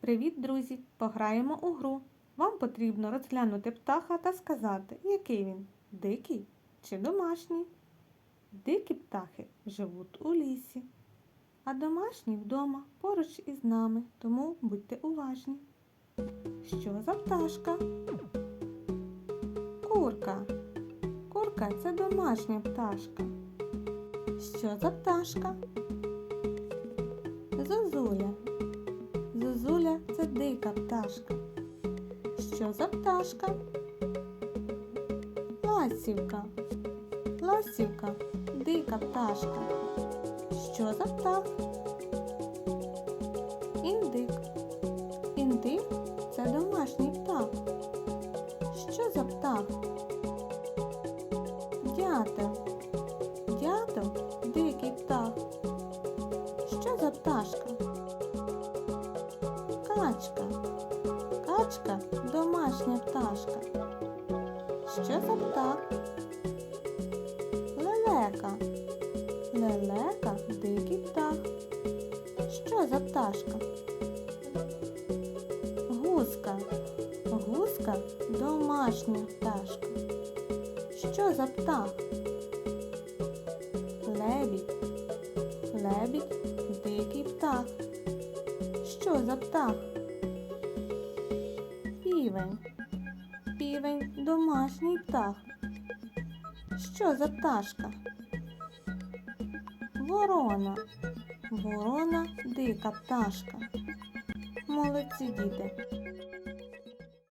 Привіт, друзі! Пограємо у гру. Вам потрібно розглянути птаха та сказати, який він дикий чи домашній. Дикі птахи живуть у лісі, а домашні вдома поруч із нами, тому будьте уважні. Що за пташка? Курка. Курка це домашня пташка. Що за пташка? Це пташка. Що за пташка? Ласівка. Ласівка дика пташка. Що за птах? Індик. Індик це домашній птах. Що за птах? Дятел. Дятел дикий птах. Що за пташка? Качка. Качка домашня пташка. Що за птах? Лелека. Лелека дикий птах. Що за пташка? Гуска. Гуска домашня пташка. Що за птах? Лебідь. Лебідь дикий птах. Що за птах? Півень. Півень домашній птах. Що за пташка? Ворона. Ворона дика пташка. Молодці діти.